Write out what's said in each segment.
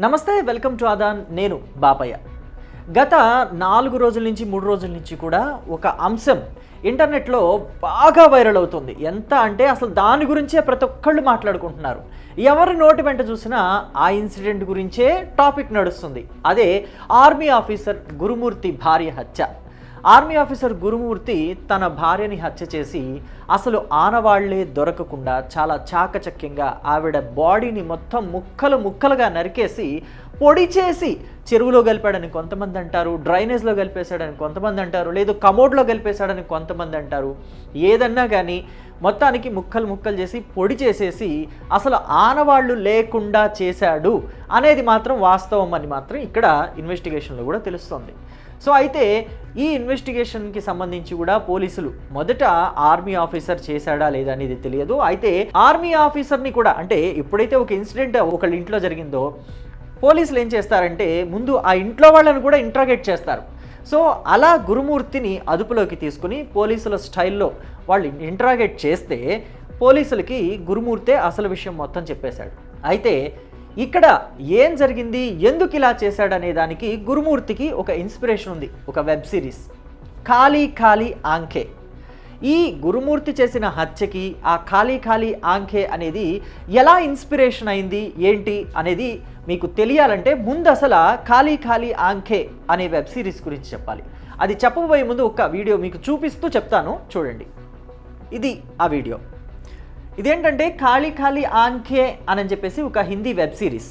నమస్తే welcome to Aadan. నేను బాపయ్య. గత నాలుగు రోజుల నుంచి మూడు రోజుల నుంచి కూడా ఒక అంశం ఇంటర్నెట్లో బాగా వైరల్ అవుతుంది. ఎంత అంటే అసలు దాని గురించే ప్రతి ఒక్కళ్ళు మాట్లాడుకుంటున్నారు. ఎవరి నోటి వెంట చూసినా ఆ ఇన్సిడెంట్ గురించే టాపిక్ నడుస్తుంది. అదే ఆర్మీ ఆఫీసర్ గురుమూర్తి భార్య హత్య. ఆర్మీ ఆఫీసర్ గురుమూర్తి తన భార్యని హత్య చేసి అసలు ఆనవాళ్ళే దొరకకుండా చాలా చాకచక్యంగా ఆవిడ బాడీని మొత్తం ముక్కలు ముక్కలుగా నరికేసి పొడి చేసి చెరువులో కలిపాడని కొంతమంది అంటారు డ్రైనేజ్లో గలిపేశాడని కొంతమంది అంటారు లేదు కమోడ్లో గలిపేశాడని కొంతమంది అంటారు. ఏదన్నా కానీ మొత్తానికి ముక్కలు ముక్కలు చేసి పొడి చేసేసి అసలు ఆనవాళ్ళు లేకుండా చేశాడు అనేది మాత్రం వాస్తవం అని మాత్రం ఇక్కడ ఇన్వెస్టిగేషన్లో కూడా తెలుస్తోంది. సో అయితే ఈ ఇన్వెస్టిగేషన్కి సంబంధించి కూడా పోలీసులు మొదట ఆర్మీ ఆఫీసర్ చేశాడా లేదా అనేది తెలియదు. అయితే ఆర్మీ ఆఫీసర్ని కూడా అంటే ఎప్పుడైతే ఒక ఇన్సిడెంట్ ఒకళ్ళ ఇంట్లో జరిగిందో పోలీసులు ఏం చేస్తారంటే ముందు ఆ ఇంట్లో వాళ్ళని కూడా ఇంట్రాగేట్ చేస్తారు. సో అలా గురుమూర్తిని అదుపులోకి తీసుకుని పోలీసుల స్టైల్లో వాళ్ళు ఇంట్రాగేట్ చేస్తే పోలీసులకి గురుమూర్తే అసలు విషయం మొత్తం చెప్పేశాడు. అయితే ఇక్కడ ఏం జరిగింది ఎందుకు ఇలా చేశాడనే దానికి గురుమూర్తికి ఒక ఇన్స్పిరేషన్ ఉంది ఒక వెబ్ సిరీస్ ఖాళీ ఖాళీ ఆంఖే. ఈ గురుమూర్తి చేసిన హత్యకి ఆ ఖాళీ ఖాళీ ఆంఖే అనేది ఎలా ఇన్స్పిరేషన్ అయింది ఏంటి అనేది మీకు తెలియాలంటే ముందు అసలు ఖాళీ ఖాళీ ఆంఖే అనే వెబ్ సిరీస్ గురించి చెప్పాలి. అది చెప్పబోయే ముందు ఒక వీడియో మీకు చూపిస్తూ చెప్తాను చూడండి. ఇది ఆ వీడియో ఇదేంటంటే ఖాళీ ఖాళీ ఆంఖే అని చెప్పేసి ఒక హిందీ వెబ్ సిరీస్.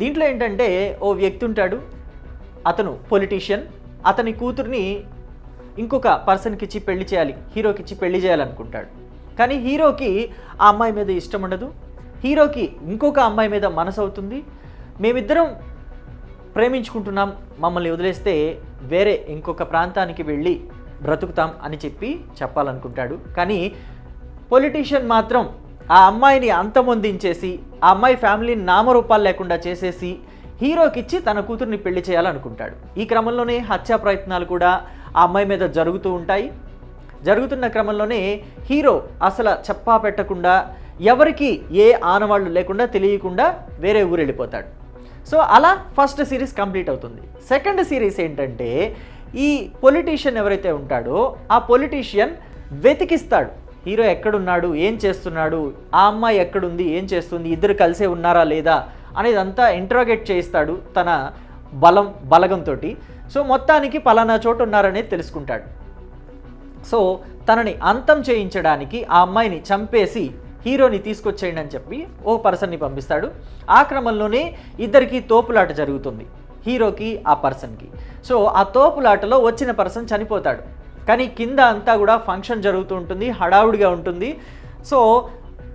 దీంట్లో ఏంటంటే ఓ వ్యక్తి ఉంటాడు అతను పొలిటీషియన్ అతని కూతుర్ని ఇంకొక పర్సన్కి ఇచ్చి పెళ్ళి చేయాలి హీరోకి ఇచ్చి పెళ్ళి చేయాలనుకుంటాడు. కానీ హీరోకి ఆ అమ్మాయి మీద ఇష్టం ఉండదు హీరోకి ఇంకొక అమ్మాయి మీద మనసు అవుతుంది. మేమిద్దరం ప్రేమించుకుంటున్నాం మమ్మల్ని వదిలేస్తే వేరే ఇంకొక ప్రాంతానికి వెళ్ళి బ్రతుకుతాం అని చెప్పి చెప్పాలనుకుంటాడు. కానీ పొలిటీషియన్ మాత్రం ఆ అమ్మాయిని అంతమొందించేసి ఆ అమ్మాయి ఫ్యామిలీని నామరూపాలు లేకుండా చేసేసి హీరోకిచ్చి తన కూతుర్ని పెళ్ళి చేయాలనుకుంటాడు. ఈ క్రమంలోనే హత్యా ప్రయత్నాలు కూడా ఆ అమ్మాయి మీద జరుగుతూ ఉంటాయి. జరుగుతున్న క్రమంలోనే హీరో అసలు చెప్పా పెట్టకుండా ఎవరికి ఏ ఆనవాళ్ళు లేకుండా తెలియకుండా వేరే ఊరు వెళ్ళిపోతాడు సో అలా ఫస్ట్ సిరీస్ కంప్లీట్ అవుతుంది. సెకండ్ సిరీస్ ఏంటంటే ఈ పొలిటీషియన్ ఎవరైతే ఉంటాడో ఆ పొలిటీషియన్ వెతికిస్తాడు. హీరో ఎక్కడున్నాడు? ఏం చేస్తున్నాడు? ఆ అమ్మాయి ఎక్కడుంది? ఏం చేస్తుంది? ఇద్దరు కలిసే ఉన్నారా లేదా? అనేది అంతా ఇంట్రాగేట్ చేయిస్తాడు తన బలం బలగంతో సో మొత్తానికి పలానా చోటు ఉన్నారనేది తెలుసుకుంటాడు. సో తనని అంతం చేయించడానికి ఆ అమ్మాయిని చంపేసి హీరోని తీసుకొచ్చేయండి అని చెప్పి ఓ పర్సన్ని పంపిస్తాడు. ఆ క్రమంలోనే ఇద్దరికి తోపులాట జరుగుతుంది. హీరోకి ఆ పర్సన్కి. సో ఆ తోపులాటలో వచ్చిన పర్సన్ చనిపోతాడు. కానీ కింద అంతా కూడా ఫంక్షన్ జరుగుతూ ఉంటుంది హడావుడిగా ఉంటుంది. సో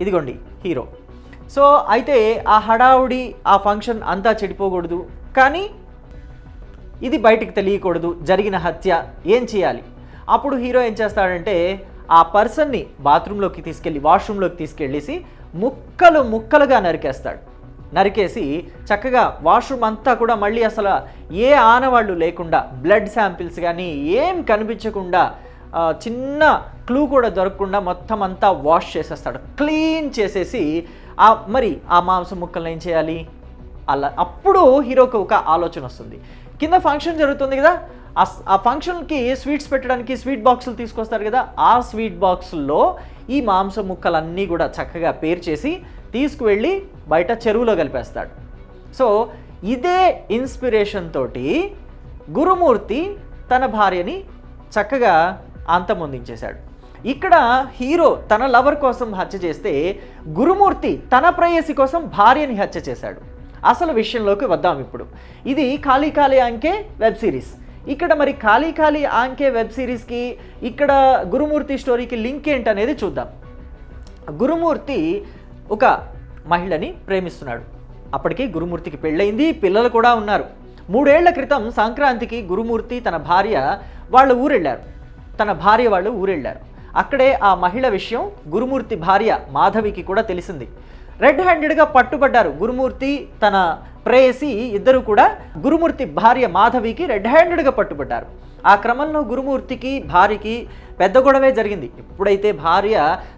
ఇదిగోండి హీరో. సో అయితే ఆ హడావుడి ఆ ఫంక్షన్ అంతా చెడిపోకూడదు. కానీ ఇది బయటికి తెలియకూడదు జరిగిన హత్య ఏం చేయాలి? అప్పుడు హీరో ఏం చేస్తాడంటే ఆ పర్సన్ని బాత్రూంలోకి తీసుకెళ్ళి వాష్రూమ్లోకి తీసుకెళ్ళేసి ముక్కలు ముక్కలుగా నరికేస్తాడు. నరికేసి చక్కగా వాష్రూమ్ అంతా కూడా మళ్ళీ అసలు ఏ ఆనవాళ్ళు లేకుండా బ్లడ్ శాంపిల్స్ కానీ ఏం కనిపించకుండా చిన్న క్లూ కూడా దొరకకుండా మొత్తం అంతా వాష్ చేసేస్తాడు. క్లీన్ చేసేసి ఆ మరి ఆ మాంసం ముక్కలను ఏం చేయాలి? అలా అప్పుడు హీరోకి ఒక ఆలోచన వస్తుంది. కింద ఫంక్షన్ జరుగుతుంది కదా ఆ ఫంక్షన్కి స్వీట్స్ పెట్టడానికి స్వీట్ బాక్సులు తీసుకొస్తారు కదా ఆ స్వీట్ బాక్సుల్లో ఈ మాంసం ముక్కలన్నీ కూడా చక్కగా పేరు చేసి తీసుకువెళ్ళి బయట చెరువులో కలిపేస్తాడు. సో ఇదే ఇన్స్పిరేషన్ తోటి గురుమూర్తి తన భార్యని చక్కగా అంతమొందించేశాడు ఇక్కడ హీరో తన లవర్ కోసం హత్య చేస్తే గురుమూర్తి తన ప్రేయసి కోసం భార్యని హత్య చేశాడు. అసలు విషయంలోకి వద్దాం ఇప్పుడు. ఇది ఖాళీ ఖాళీ అంకే వెబ్ సిరీస్. ఇక్కడ మరి ఖాళీ ఖాళీ ఆంకే వెబ్ సిరీస్కి ఇక్కడ గురుమూర్తి స్టోరీకి లింక్ ఏంటనేది చూద్దాం. గురుమూర్తి ఒక మహిళని ప్రేమిస్తున్నాడు. అప్పటికి గురుమూర్తికి పెళ్ళయింది పిల్లలు కూడా ఉన్నారు. మూడేళ్ళ క్రితం సంక్రాంతికి గురుమూర్తి తన భార్య వాళ్ళ ఊరెళ్ళారు తన భార్య వాళ్ళు ఊరెళ్ళారు అక్కడే ఆ మహిళ విషయం గురుమూర్తి భార్య మాధవికి కూడా తెలిసింది. రెడ్ హ్యాండెడ్గా పట్టుబడ్డారు గురుమూర్తి తన ప్రేయసి ఇద్దరు కూడా గురుమూర్తి భార్య మాధవికి రెడ్ హ్యాండెడ్గా పట్టుబడ్డారు. ఆ క్రమంలో గురుమూర్తికి భార్యకి పెద్ద గొడవే జరిగింది. ఎప్పుడైతే భార్య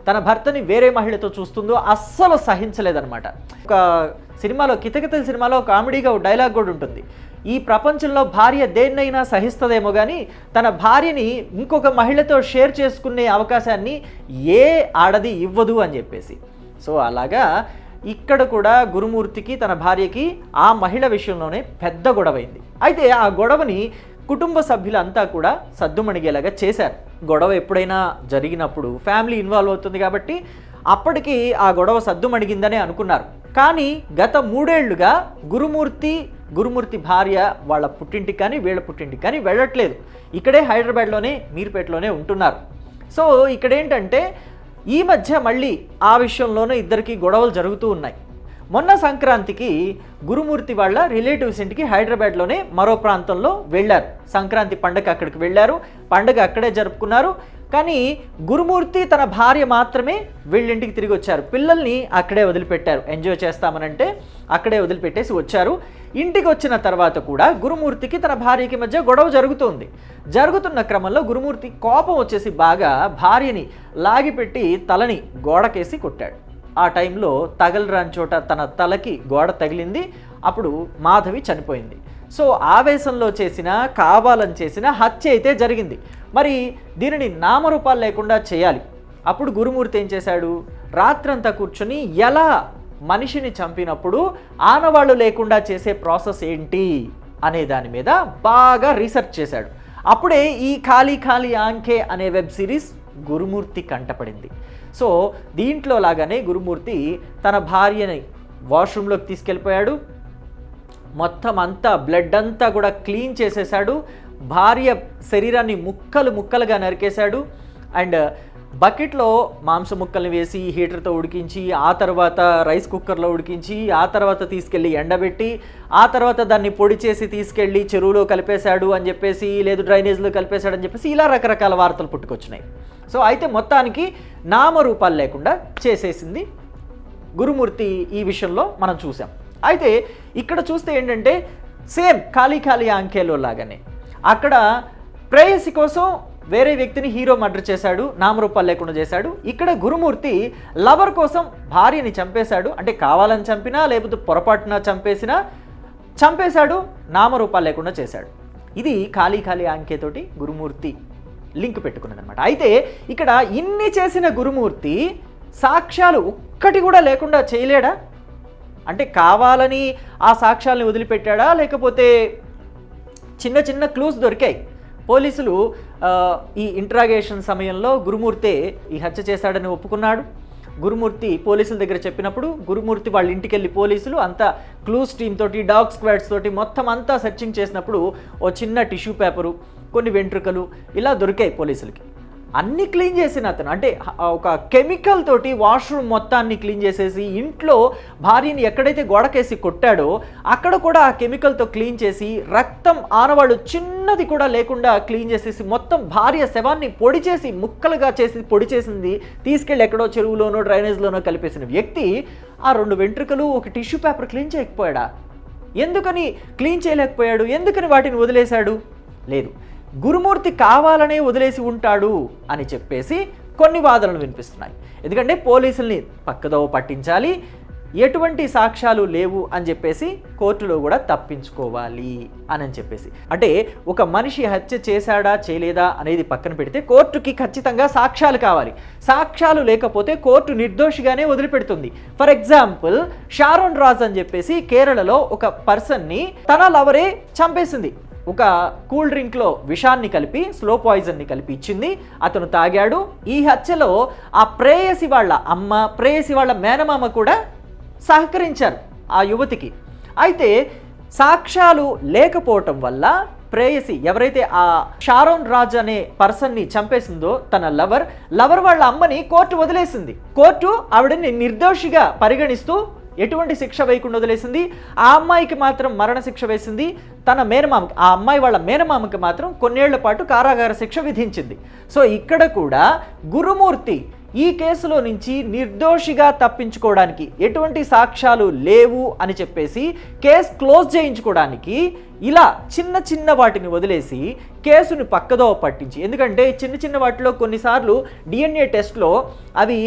తన భర్తని వేరే మహిళతో చూస్తుందో అస్సలు సహించలేదన్నమాట. ఒక సినిమాలో కితకితల సినిమాలో కామెడీగా ఒక డైలాగ్ కూడా ఉంటుంది. ఈ ప్రపంచంలో భార్య దేన్నైనా సహిస్తుందేమో కానీ తన భార్యని ఇంకొక మహిళతో షేర్ చేసుకునే అవకాశాన్ని ఏ ఆడది ఇవ్వదు అని చెప్పేసి. సో అలాగా ఇక్కడ కూడా గురుమూర్తికి తన భార్యకి ఆ మహిళ విషయంలోనే పెద్ద గొడవైంది. అయితే ఆ గొడవని కుటుంబ సభ్యులంతా కూడా సద్దుమణిగేలాగా చేశారు. గొడవ ఎప్పుడైనా జరిగినప్పుడు ఫ్యామిలీ ఇన్వాల్వ్ అవుతుంది కాబట్టి అప్పటికి ఆ గొడవ సద్దుమణిగిందనే అనుకున్నారు. కానీ గత మూడేళ్ళుగా గురుమూర్తి గురుమూర్తి భార్య వాళ్ళ పుట్టింటికి కానీ వీళ్ళ పుట్టింటికి కానీ వెళ్ళట్లేదు. ఇక్కడే హైదరాబాద్లోనే మీర్పేటలోనే ఉంటున్నారు. సో ఇక్కడేంటంటే ఈ మధ్య మళ్ళీ ఆ విషయంలోనే ఇద్దరికి గొడవలు జరుగుతూ ఉన్నాయి. మొన్న సంక్రాంతికి గురుమూర్తి వాళ్ళ రిలేటివ్స్ ఇంటికి హైదరాబాద్లోనే మరో ప్రాంతంలో వెళ్ళారు. సంక్రాంతి పండగ అక్కడికి వెళ్ళారు. పండగ అక్కడే జరుపుకున్నారు. కానీ గురుమూర్తి తన భార్య మాత్రమే వీళ్ళింటికి తిరిగి వచ్చారు. పిల్లల్ని అక్కడే వదిలిపెట్టారు. ఎంజాయ్ చేస్తామనంటే అక్కడే వదిలిపెట్టేసి వచ్చారు. ఇంటికి వచ్చిన తర్వాత కూడా గురుమూర్తికి తన భార్యకి మధ్య గొడవ జరుగుతుంది. జరుగుతున్న క్రమంలో గురుమూర్తి కోపం వచ్చేసి బాగా భార్యని లాగిపెట్టి తలని గోడకేసి కొట్టాడు. ఆ టైంలో తగలరాని చోట తన తలకి గోడ తగిలింది. అప్పుడు మాధవి చనిపోయింది. సో ఆవేశంలో చేసిన కావాలని చేసిన హత్య అయితే జరిగింది. మరి దీనిని నామరూపాలు లేకుండా చేయాలి. అప్పుడు గురుమూర్తి ఏం చేశాడు? రాత్రంతా కూర్చొని ఎలా మనిషిని చంపినప్పుడు ఆనవాళ్ళు లేకుండా చేసే ప్రాసెస్ ఏంటి అనే దాని మీద బాగా రీసెర్చ్ చేశాడు. అప్పుడే ఈ ఖాళీ ఖాళీ ఆంకే అనే వెబ్ సిరీస్ గురుమూర్తి కంటపడింది. సో దీంట్లో లాగానే గురుమూర్తి తన భార్యని వాష్రూమ్లోకి తీసుకెళ్ళిపోయాడు. మొత్తం అంతా బ్లడ్ అంతా కూడా క్లీన్ చేసేసాడు భార్య శరీరాన్ని ముక్కలు ముక్కలుగా నరికేశాడు. అండ్ బకెట్లో మాంసం ముక్కల్ని వేసి హీటర్తో ఉడికించి ఆ తర్వాత రైస్ కుక్కర్లో ఉడికించి ఆ తర్వాత తీసుకెళ్ళి ఎండబెట్టి ఆ తర్వాత దాన్ని పొడి చేసి తీసుకెళ్ళి చెరువులో కలిపేశాడు అని చెప్పేసి లేదు డ్రైనేజ్లో కలిపేశాడు అని చెప్పేసి ఇలా రకరకాల వార్తలు పుట్టుకొచ్చినాయి. సో అయితే మొత్తానికి నామరూపాలు లేకుండా చేసేసింది గురుమూర్తి ఈ విషయంలో మనం చూసాం. అయితే ఇక్కడ చూస్తే ఏంటంటే సేమ్ ఖాళీ ఖాళీ అంకెలో లాగానే. అక్కడ ప్రేయసి కోసం వేరే వ్యక్తిని హీరో మర్డర్ చేశాడు నామరూపాలు లేకుండా చేశాడు. ఇక్కడ గురుమూర్తి లవర్ కోసం భార్యని చంపేశాడు. అంటే కావాలని చంపినా లేకపోతే పొరపాటున చంపేసినా చంపేశాడు నామరూపాలు లేకుండా చేశాడు. ఇది ఖాళీ ఖాళీ అంకెతోటి గురుమూర్తి లింక్ పెట్టుకున్నది అనమాట అయితే ఇక్కడ ఇన్ని చేసిన గురుమూర్తి సాక్ష్యాలు ఒక్కటి కూడా లేకుండా చేయలేడా? అంటే కావాలని ఆ సాక్ష్యాలను వదిలిపెట్టాడా? లేకపోతే చిన్న చిన్న క్లూస్ దొరికాయి. పోలీసులు ఈ ఇంట్రాగేషన్ సమయంలో గురుమూర్తే ఈ హత్య చేశాడని ఒప్పుకున్నాడు. గురుమూర్తి పోలీసుల దగ్గర చెప్పినప్పుడు గురుమూర్తి వాళ్ళ ఇంటికి వెళ్ళి పోలీసులు అంతా క్లూస్ టీమ్ తోటి డాగ్ స్క్వాడ్స్ తోటి మొత్తం అంతా సెర్చింగ్ చేసినప్పుడు ఓ చిన్న టిష్యూ పేపరు కొన్ని వెంట్రుకలు ఇలా దొరికాయి పోలీసులకి. అన్ని క్లీన్ చేసిన అతను. అంటే ఒక కెమికల్ తోటి వాష్రూమ్ మొత్తాన్ని క్లీన్ చేసేసి ఇంట్లో భార్యని ఎక్కడైతే గోడకేసి కొట్టాడో అక్కడ కూడా ఆ కెమికల్తో క్లీన్ చేసి రక్తం ఆనవాళ్ళు చిన్నది కూడా లేకుండా క్లీన్ చేసేసి మొత్తం భార్య శవాన్ని పొడి చేసి ముక్కలుగా చేసి పొడి చేసింది తీసుకెళ్ళి ఎక్కడో చెరువులోనో డ్రైనేజ్లోనో కలిపేసిన వ్యక్తి ఆ రెండు వెంట్రుకలు ఒక టిష్యూ పేపర్ క్లీన్ చేయకపోయాడా? ఎందుకని క్లీన్ చేయలేకపోయాడు? ఎందుకని వాటిని వదిలేశాడు? లేదు. గురుమూర్తి కావాలనే వదిలేసి ఉంటాడు అని చెప్పేసి కొన్ని వాదనలు వినిపిస్తున్నాయి. ఎందుకంటే పోలీసుల్ని పక్కదోవ పట్టించాలి ఎటువంటి సాక్ష్యాలు లేవు అని చెప్పేసి కోర్టులో కూడా తప్పించుకోవాలి అని చెప్పేసి. అంటే ఒక మనిషి హత్య చేశాడా చేయలేదా అనేది పక్కన పెడితే కోర్టుకి ఖచ్చితంగా సాక్ష్యాలు కావాలి. సాక్ష్యాలు లేకపోతే కోర్టు నిర్దోషిగానే వదిలిపెడుతుంది. ఫర్ ఎగ్జాంపుల్ షారోన్ రాజ్ అని చెప్పేసి కేరళలో ఒక పర్సన్ని తన లవరే చంపేసింది. ఒక కూల్ డ్రింక్లో విషాన్ని కలిపి స్లో పాయిజన్ని కలిపి ఇచ్చింది. అతను తాగాడు. ఈ హత్యలో ఆ ప్రేయసి వాళ్ళ అమ్మ ప్రేయసి వాళ్ళ మేనమామ కూడా సహకరించారు ఆ యువతికి. అయితే సాక్ష్యాలు లేకపోవటం వల్ల ప్రేయసి ఎవరైతే ఆ షారోన్ రాజ్ అనే పర్సన్ని చంపేసిందో తన లవర్ లవర్ వాళ్ళ అమ్మని కోర్టు వదిలేసింది. కోర్టు ఆవిడని నిర్దోషిగా పరిగణిస్తూ ఎటువంటి శిక్ష వేయకుండా వదిలేసింది? ఆ అమ్మాయికి మాత్రం మరణ శిక్ష వేసింది. తన మేనమామకి ఆ అమ్మాయి వాళ్ళ మేనమామకి మాత్రం కొన్నేళ్ళ పాటు కారాగార శిక్ష విధించింది. సో ఇక్కడ కూడా గురుమూర్తి ఈ కేసులో నుంచి నిర్దోషిగా తప్పించుకోవడానికి ఎటువంటి సాక్ష్యాలు లేవు అని చెప్పేసి కేసు క్లోజ్ చేయించుకోవడానికి ఇలా చిన్న చిన్న వాటిని వదిలేసి కేసుని పక్కదో పట్టించి. ఎందుకంటే చిన్న చిన్న వాటిలో కొన్నిసార్లు డిఎన్ఏ టెస్ట్లో అవి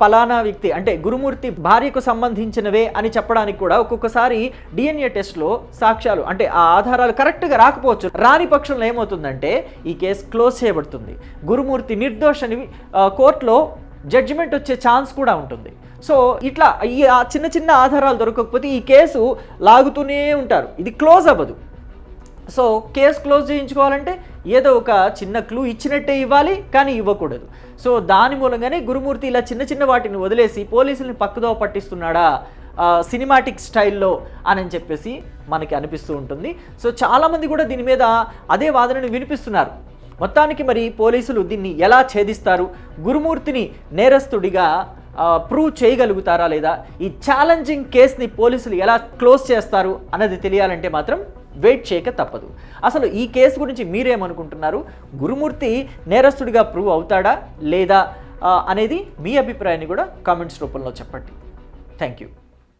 పలానా వ్యక్తి అంటే గురుమూర్తి భార్యకు సంబంధించినవే అని చెప్పడానికి కూడా ఒక్కొక్కసారి డిఎన్ఏ టెస్ట్లో సాక్ష్యాలు అంటే ఆ ఆధారాలు కరెక్ట్గా రాకపోవచ్చు. రాని పక్షంలో ఏమవుతుందంటే ఈ కేసు క్లోజ్ చేయబడుతుంది. గురుమూర్తి నిర్దోషని కోర్టులో జడ్జిమెంట్ వచ్చే ఛాన్స్ కూడా ఉంటుంది. సో ఇట్లా ఈ ఆ చిన్న చిన్న ఆధారాలు దొరకకపోతే ఈ కేసు లాగుతూనే ఉంటారు. ఇది క్లోజ్ అవ్వదు. సో కేసు క్లోజ్ చేయించుకోవాలంటే ఏదో ఒక చిన్న క్లూ ఇచ్చినట్టే ఇవ్వాలి కానీ ఇవ్వకూడదు. సో దాని మూలంగానే గురుమూర్తి ఇలా చిన్న చిన్న వాటిని వదిలేసి పోలీసుల్ని పక్కదో పట్టిస్తున్నాడా సినిమాటిక్ స్టైల్లో అని చెప్పేసి మనకి అనిపిస్తూ ఉంటుంది. సో చాలామంది కూడా దీని మీద అదే వాదనని వినిపిస్తున్నారు. మొత్తానికి మరి పోలీసులు దీన్ని ఎలా ఛేదిస్తారు? గురుమూర్తిని నేరస్తుడిగా ప్రూవ్ చేయగలుగుతారా లేదా? ఈ ఛాలెంజింగ్ కేసుని పోలీసులు ఎలా క్లోజ్ చేస్తారు అన్నది తెలియాలంటే మాత్రం వెయిట్ చేయక తప్పదు. అసలు ఈ కేసు గురించి మీరేమనుకుంటున్నారు? గురుమూర్తి నేరస్తుడిగా ప్రూవ్ అవుతాడా లేదా అనేది మీ అభిప్రాయాన్ని కూడా కామెంట్స్ రూపంలో చెప్పండి. Thank you